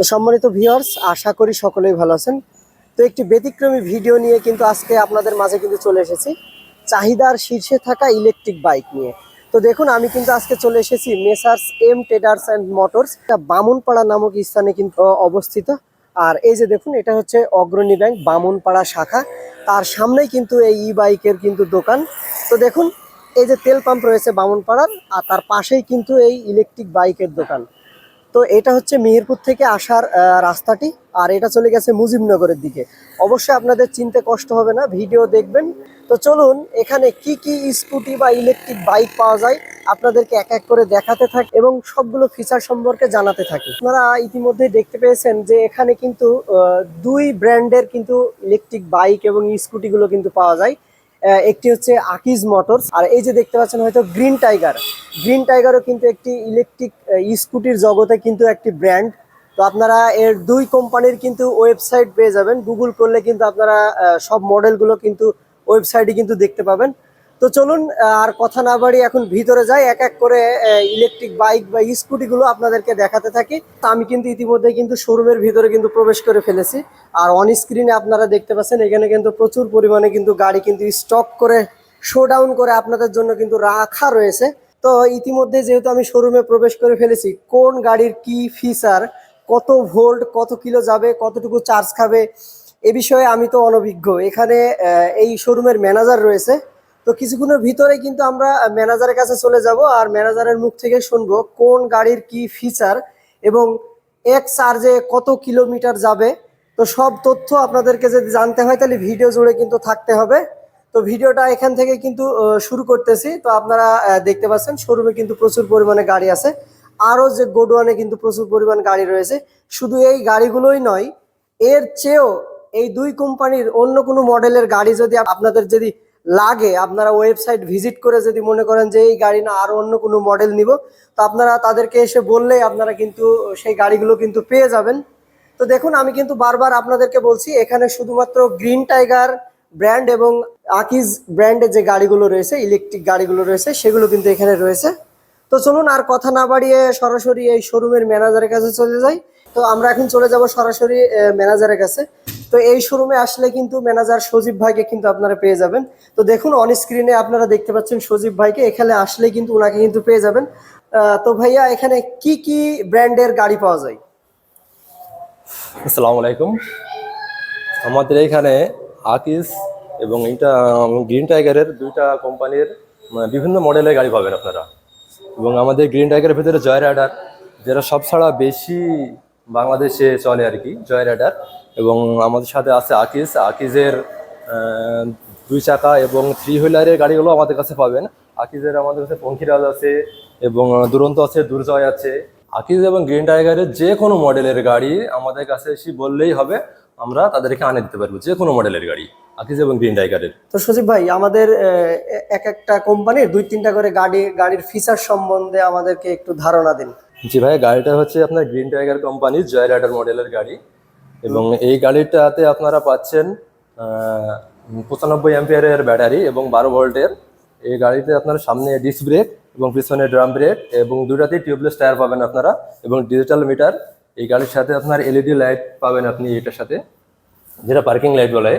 তো সম্মানিত ভিউয়ার্স আশা করি সকলেই ভালো আছেন। তো একটি ব্যতিক্রমী ভিডিও নিয়ে কিন্তু আজকে আপনাদের মাঝে কিন্তু চলে এসেছি। চাহিদার শীর্ষে থাকা ইলেকট্রিক বাইক নিয়ে। তো দেখুন, আমি কিন্তু আজকে চলে এসেছি messrs M traders and motors এটা বামুনপাড়া নামক স্থানে কিন্তু অবস্থিত। আর এই যে দেখুন, এটা হচ্ছে অগ্রণী ব্যাংক বামুনপাড়া শাখা। তার সামনেই কিন্তু এই ই বাইকের কিন্তু দোকান। তো দেখুন, এই যে তেল পাম্প রয়েছে বামুনপাড়ার, আর তার পাশেই কিন্তু এই ইলেকট্রিক বাইকের দোকান। তো এটা হচ্ছে মিহিরপুর থেকে আসার রাস্তাটি, আর এটা চলে গেছে মুজিবনগরের দিকে। অবশ্যই আপনাদের চিনতে কষ্ট হবে না, ভিডিও দেখবেন। তো চলুন, এখানে কি কি স্কুটি বা ইলেকট্রিক বাইক পাওয়া যায়, আপনাদেরকে এক এক করে দেখাতে থাকি এবং সবগুলো ফিচার সম্পর্কে জানাতে থাকি। আপনারা ইতিমধ্যে দেখতে পেয়েছেন যে এখানে কিন্তু দুই ব্র্যান্ডের কিন্তু ইলেকট্রিক বাইক এবং স্কুটিগুলো কিন্তু পাওয়া যায়। একটি হচ্ছে আকিজ মোটরস। আর এই যে দেখতে পাচ্ছেন হয়তো গ্রিন টাইগার। গ্রিন টাইগারও কিন্তু একটি ইলেকট্রিক স্কুটির জগতে কিন্তু একটি ব্র্যান্ড। তো আপনারা এর দুই কোম্পানির কিন্তু ওয়েবসাইট পেয়ে যাবেন। গুগল করলে কিন্তু আপনারা সব মডেলগুলো কিন্তু ওয়েবসাইটে কিন্তু দেখতে পাবেন। তো চলুন আর কথা না বাড়ি এখন ভিতরে যাই। এক এক করে ইলেকট্রিক বাইক বা স্কুটিগুলো আপনাদেরকে দেখাতে থাকি। তো আমি কিন্তু ইতিমধ্যে কিন্তু শোরুমের ভিতরে কিন্তু প্রবেশ করে ফেলেছি। আর অন স্ক্রিনে আপনারা দেখতে পাচ্ছেন, এখানে কিন্তু প্রচুর পরিমাণে কিন্তু গাড়ি কিন্তু স্টক করে শো ডাউন করে আপনাদের জন্য কিন্তু রাখা রয়েছে। তো ইতিমধ্যে যেহেতু আমি শোরুমে প্রবেশ করে ফেলেছি, কোন গাড়ির কি ফিচার কত ভোল্ট কত কিলো যাবে, কতটুকু চার্জ খাবে, এ বিষয়ে আমি তো অনভিজ্ঞ। এখানে এই শোরুমের ম্যানেজার রয়েছে। তো কিছুক্ষণের ভিতরে কিন্তু আমরা ম্যানেজারের কাছে চলে যাব আর ম্যানেজারের মুখ থেকে শুনব কোন গাড়ির কি ফিচার এবং এক চার্জে কত কিলোমিটার যাবে। তো সব তথ্য আপনাদেরকে যদি জানতে হয় তাহলে ভিডিও জুড়ে কিন্তু থাকতে হবে। তো ভিডিওটা এখান থেকে কিন্তু শুরু করতেছি। তো আপনারা দেখতে পাচ্ছেন শোরুমে কিন্তু প্রচুর পরিমাণে গাড়ি আছে। আরও যে গোডওয়ানে কিন্তু প্রচুর পরিমাণ গাড়ি রয়েছে। শুধু এই গাড়িগুলোই নয়, এর চেয়েও এই দুই কোম্পানির অন্য কোনো মডেলের গাড়ি যদি আপনাদের যদি লাগে, আপনারা ওয়েবসাইট ভিজিট করে যদি মনে করেন যে এই গাড়ি না আরও অন্য কোনো মডেল নিব, তো আপনারা তাদেরকে এসে বললেই আপনারা কিন্তু সেই গাড়িগুলো কিন্তু পেয়ে যাবেন। তো দেখুন, আমি কিন্তু বারবার আপনাদেরকে বলছি, এখানে শুধুমাত্র গ্রিন টাইগার ব্র্যান্ড এবং আকিজ ব্র্যান্ডের যে গাড়িগুলো রয়েছে ইলেকট্রিক গাড়িগুলো রয়েছে, সেগুলো কিন্তু এখানে রয়েছে। তো চলুন আর কথা না বাড়িয়ে সরাসরি এই শোরুমের ম্যানেজারের কাছে চলে যাই। তো আমরা এখন চলে যাব সরাসরি ম্যানেজারের কাছে। তো এই শোরুমে আসলে কিন্তু ম্যানেজার সজীব ভাইকে কিন্তু আপনারা পেয়ে যাবেন। তো দেখুন অন স্ক্রিনে আপনারা দেখতে পাচ্ছেন সজীব ভাইকে। এখানে আসলে কিন্তু ওনাকে কিন্তু পেয়ে যাবেন। তো ভাইয়া, এখানে কি কি ব্র্যান্ডের গাড়ি পাওয়া যায়? আসসালামু আলাইকুম। আমাদের এখানে আকিস এবং এটা গ্রিন টাইগারের দুইটা কোম্পানির মানে বিভিন্ন মডেলের গাড়ি পাবেন আপনারা। এবং আমাদের গ্রিন টাইগারের ভিতরে জয় রাইডার যেটা সব ছাড়া বেশি বাংলাদেশে চলে আর কি, জয় রাইডার এবং আমাদের সাথে আছে আকিজ। আকিজের দুই চাকা এবং থ্রি হুইলারের গাড়িগুলো আমাদের কাছে পাবেন। আকিজের আমাদের কাছে পঙ্খিরাজ আছে এবং দুরন্ত আছে দুর্জয় আছে। আকিজ এবং গ্রিন টাইগারের যে কোনো মডেলের গাড়ি আমাদের কাছে এসে বললেই হবে আমরা তাদেরকে আনে দিতে পারব যে কোনো মডেলের গাড়ি আকিজ এবং গ্রিন টাইগারের। তো সজীব ভাই আমাদের এক একটা কোম্পানির দুই তিনটা করে গাড়ি গাড়ির ফিচার সম্বন্ধে আমাদেরকে একটু ধারণা দিন। জি ভাই গাড়িটা হচ্ছে আপনার গ্রিন টাইগার কোম্পানির জয় রাইডার মডেলের গাড়ি। এবং এই গাড়িটাতে আপনারা পাচ্ছেন পঁচানব্বই অ্যাম্পিয়ারের ব্যাটারি এবং বারো ভোল্টের। এই গাড়িতে আপনারা সামনে ডিস্ক ব্রেক এবং পিছনে ড্রাম ব্রেক এবং দুটাতেই টিউবলেস টায়ার পাবেন আপনারা এবং ডিজিটাল মিটার এই গাড়ির সাথে আপনার এলইডি লাইট পাবেন আপনি এটার সাথে, যেটা পার্কিং লাইট বলে।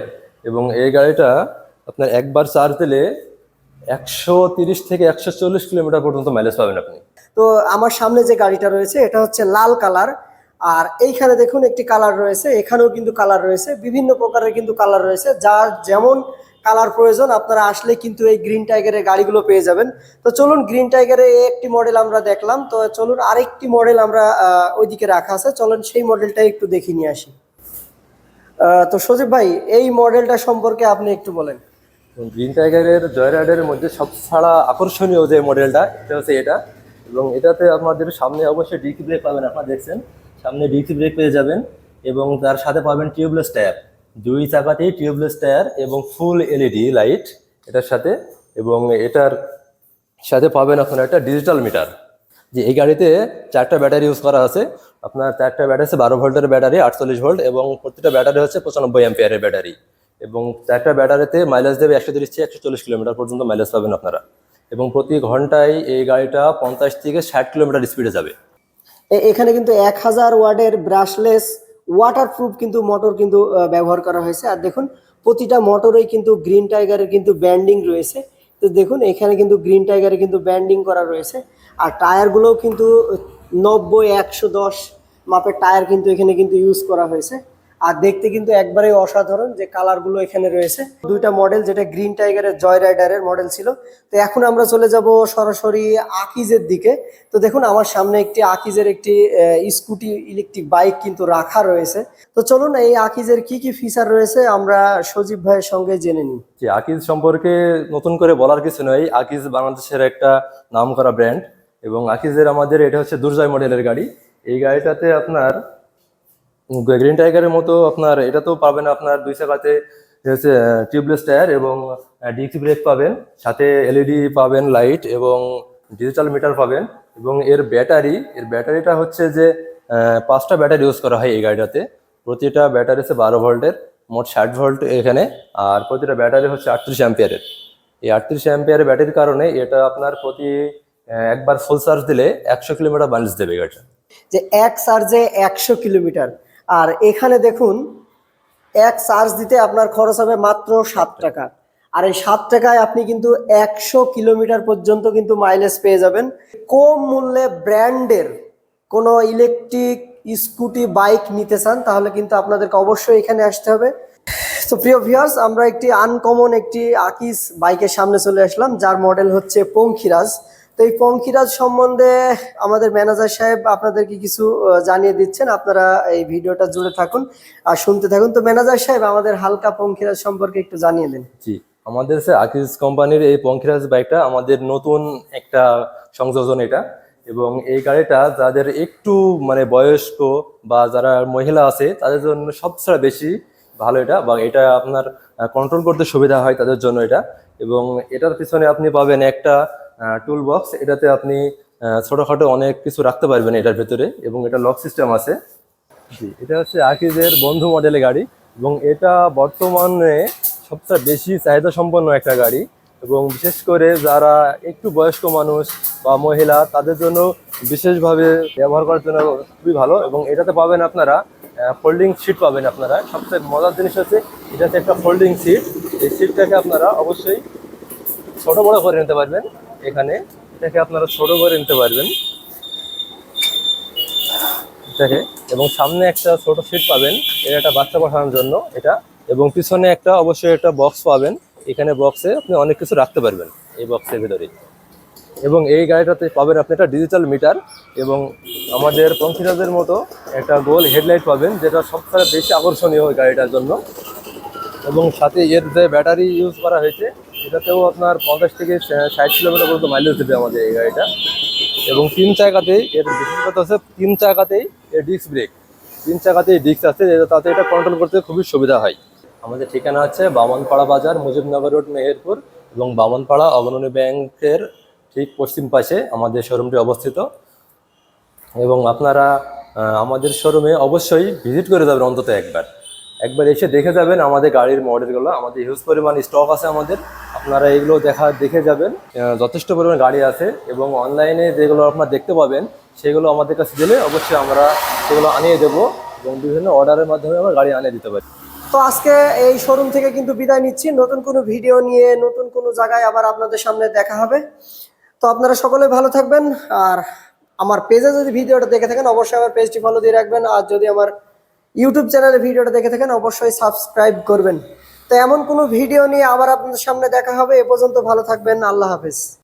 এবং এই গাড়িটা আপনার একবার চার্জ দিলে একশো তিরিশ থেকে একশো চল্লিশ কিলোমিটার পর্যন্ত মাইলেজ পাবেন আপনি। তো আমার সামনে যে গাড়িটা রয়েছে, এটা হচ্ছে লাল কালার। আর এইখানে দেখুন একটি কালার রয়েছে, এখানেও কিন্তু কালার রয়েছে, বিভিন্ন প্রকারের কিন্তু কালার রয়েছে, যার যেমন কালার প্রয়োজন, আপনারা আসলে কিন্তু এই গ্রিন টাইগারের গাড়িগুলো পেয়ে যাবেন। তো চলুন গ্রিন টাইগারের একটি মডেল আমরা দেখলাম, তো চলুন আরেকটি মডেল আমরা ওইদিকে রাখা আছে, চলুন সেই মডেলটা একটু দেখে নিয়ে আসি। তো সজীব ভাই, এই মডেলটা সম্পর্কে আপনি একটু বলেন। গ্রিন টাইগারের জয় রাইডারের মধ্যে সব ছাড়া আকর্ষণীয় যে মডেলটা এটা হচ্ছে এটা। এবং এটাতে আপনাদের সামনে অবশ্যই ডিকি পাবেন, আপনারা দেখছেন। সামনে ডিকি ব্রেক পেয়ে যাবেন এবং তার সাথে পাবেন টিউবলেস টায়ার। দুই চাকাতেই টিউবলেস টায়ার এবং ফুল এলইডি লাইট এটার সাথে এবং এটার সাথে পাবেন আপনারা একটা ডিজিটাল মিটার। যে এই গাড়িতে চারটা ব্যাটারি ইউজ করা আছে। আপনার চারটা ব্যাটারি আছে, বারো ভোল্টের ব্যাটারি, আটচল্লিশ ভোল্ট এবং প্রতিটা ব্যাটারি হচ্ছে পঁচানব্বই অ্যাম্পিয়ারের ব্যাটারি। এবং চারটা ব্যাটারিতে মাইলেজ দেবে একশো তিরিশ থেকে একশো চল্লিশ কিলোমিটার পর্যন্ত মাইলেজ পাবেন আপনারা। এবং প্রতি ঘন্টায় এই গাড়িটা পঞ্চাশ থেকে ষাট কিলোমিটার স্পিডে যাবে। এখানে কিন্তু এক হাজার ওয়ার্ডের ব্রাশলেস ওয়াটারপ্রুফ কিন্তু মোটর কিন্তু ব্যবহার করা হয়েছে। আর দেখুন, প্রতিটা মোটরেই কিন্তু গ্রিন টাইগারের কিন্তু ব্যান্ডিং রয়েছে। তো দেখুন, এখানে কিন্তু গ্রিন টাইগারে কিন্তু ব্যান্ডিং করা রয়েছে। আর টায়ারগুলোও কিন্তু নব্বই, একশো দশ মাপের টায়ার কিন্তু এখানে কিন্তু ইউজ করা হয়েছে। আর দেখতে কিন্তু একবারেই অসাধারণ যে কালারগুলো এখানে রয়েছে। দুইটা মডেল যেটা গ্রিন টাইগারের জয় রাইডারের মডেল ছিল। তো এখন আমরা চলে যাব সরাসরি আকিজের দিকে। তো দেখুন, আমার সামনে একটি আকিজের একটি স্কুটি ইলেকট্রিক বাইক কিন্তু রাখা রয়েছে। তো চলুন, এই আকিজের কি কি ফিচার রয়েছে আমরা সজীব ভাইয়ের সঙ্গে জেনে নিই। যে আকিজ সম্পর্কে নতুন করে বলার কিছু নয় আকিজ বাংলাদেশের একটা নাম করা ব্র্যান্ড এবং আকিজের আমাদের এটা হচ্ছে দুর্জয় মডেলের গাড়ি। এই গাড়িটাতে আপনার গ্রিন টাইগারের মতো আপনার এটাতেও পাবেন আপনার দুই চাকাতে হচ্ছে টিউবলেস টায়ার এবং ডিস্ক ব্রেক পাবেন, সাথে এলইডি পাবেন লাইট এবং ডিজিটাল মিটার পাবেন এবং এর ব্যাটারি এর ব্যাটারিটা হচ্ছে যে পাঁচটা ব্যাটারি ইউজ করা হয় এই গাড়িটাতে, প্রতিটা ব্যাটারি হচ্ছে বারো ভোল্টের মোট ষাট ভোল্ট এখানে, আর প্রতিটা ব্যাটারি হচ্ছে আটত্রিশ অ্যাম্পিয়ারের এই আটত্রিশ অ্যাম্পিয়ারের ব্যাটারির কারণে এটা আপনার প্রতি একবার ফুল চার্জ দিলে একশো কিলোমিটার মাইলেজ দেবে গাড়িটা। যে এক চার্জে একশো কিলোমিটার আর এখানে দেখুন, এক চার্জ দিতে আপনার খরচ হবে মাত্র সাত টাকা। আর এই সাত টাকায় আপনি কিন্তু একশো কিলোমিটার পর্যন্ত কিন্তু মাইলেজ পেয়ে যাবেন। কম মূল্যে ব্র্যান্ডের কোনো ইলেকট্রিক স্কুটি বাইক নিতে চান, তাহলে কিন্তু আপনাদেরকে অবশ্যই এখানে আসতে হবে। তো প্রিয় ভিউয়ার্স আমরা একটি আনকমন একটি আকিস বাইকের সামনে চলে আসলাম, যার মডেল হচ্ছে পঙ্খিরাজ। তো এই পঙ্খিরাজ সম্বন্ধে আমাদের ম্যানেজার সাহেব আপনাদেরকে কিছু জানিয়ে দিচ্ছেন। আপনারা এই ভিডিওটা জুড়ে থাকুন আর শুনতে থাকুন। তো ম্যানেজার সাহেব, আমাদের হালকা পঙ্খিরাজ সম্পর্কে একটু জানিয়ে দিন। জি, আমাদের সে আকিজ কোম্পানির এই পঙ্খিরাজ বাইকটা আমাদের নতুন একটা সংযোজন এটা। এবং এই গাড়িটা যাদের একটু মানে বয়স্ক বা যারা মহিলা আছে, তাদের জন্য সবচেয়ে বেশি ভালো এটা বা এটা আপনার কন্ট্রোল করতে সুবিধা হয় তাদের জন্য এটা। এবং এটার পিছনে আপনি পাবেন একটা টুল বক্স এটাতে আপনি ছোটোখাটো অনেক কিছু রাখতে পারবেন এটার ভেতরে এবং এটা লক সিস্টেম আছে। জি, এটা হচ্ছে আকিজের বন্ধু মডেলের গাড়ি এবং এটা বর্তমানে সবচেয়ে বেশি চাহিদা সম্পন্ন একটা গাড়ি এবং বিশেষ করে যারা একটু বয়স্ক মানুষ বা মহিলা, তাদের জন্য বিশেষভাবে ব্যবহার করার জন্য খুবই ভালো এবং এটাতে পাবেন আপনারা ফোল্ডিং সিট পাবেন আপনারা। সবচেয়ে মজার জিনিস হচ্ছে এটাতে একটা ফোল্ডিং সিট এই সিটটাকে আপনারা অবশ্যই ছোটো বড়ো করে নিতে পারবেন। এখানে। এটাকে আপনারা ছোট করে নিতে পারবেন। এটাকে। এবং সামনে একটা ছোট সিট পাবেন। এটা একটা বাচ্চা পাঠানোর জন্য এটা। এবং পিছনে একটা অবশ্যই একটা বক্স পাবেন। এখানে বক্সে আপনি অনেক কিছু রাখতে পারবেন এই বক্সের ভিতরে এবং এই গাড়িটাতে পাবেন আপনি একটা ডিজিটাল মিটার এবং আমাদের পঙ্খিরাজের মতো একটা গোল হেডলাইট পাবেন, যেটা সবথেকে বেশি আকর্ষণীয় ওই গাড়িটার জন্য। এবং সাথে এর যে ব্যাটারি ইউজ করা হয়েছে এটাতেও আপনার পঞ্চাশ থেকে ষাট কিলোমিটার পর্যন্ত মাইলেজ দেবে আমাদের এই গাড়িটা। এবং তিন চাকাতেই এর বিশেষ কথা হচ্ছে তিন চাকাতেই এর ডিস্ক ব্রেক তিন চাকাতেই ডিস্ক আছে তাতে এটা কন্ট্রোল করতে খুবই সুবিধা হয়। আমাদের ঠিকানা হচ্ছে বামনপাড়া বাজার, মুজিবনগর রোড, মেহেরপুর এবং বামনপাড়া অগ্রণী ব্যাংকের ঠিক পশ্চিম পাশে আমাদের শোরুমটি অবস্থিত। এবং আপনারা আমাদের শোরুমে অবশ্যই ভিজিট করে যাবেন অন্তত একবার। একবার এসে দেখে যাবেন আমাদের গাড়ির মডেলগুলো আমাদের হিউজ পরিমাণ স্টক আছে আমাদের। আপনারা এগুলো দেখা, দেখে যাবেন। যথেষ্ট পরিমাণ গাড়ি আছে এবং অনলাইনে যেগুলো আপনারা দেখতে পাবেন, সেগুলো আমাদের কাছে দিলে অবশ্যই আমরা সেগুলো আনিয়ে দেবো এবং বিভিন্ন অর্ডারের মাধ্যমে আমরা গাড়ি আনিয়ে দিতে পারি। তো আজকে এই শোরুম থেকে কিন্তু বিদায় নিচ্ছি। নতুন কোনো ভিডিও নিয়ে, নতুন কোনো জায়গায় আবার আপনাদের সামনে দেখা হবে। তো আপনারা সকলে ভালো থাকবেন, আর আমার পেজে যদি ভিডিওটা দেখে থাকেন, অবশ্যই আমার পেজটি ফলো দিয়ে রাখবেন। আর যদি আমার ইউটিউব চ্যানেলে ভিডিওটা দেখে থাকেন, অবশ্যই সাবস্ক্রাইব করবেন। তো এমন কোনো ভিডিও নিয়ে আবার আপনাদের সামনে দেখা হবে। এ পর্যন্ত ভালো থাকবেন। আল্লাহ হাফেজ।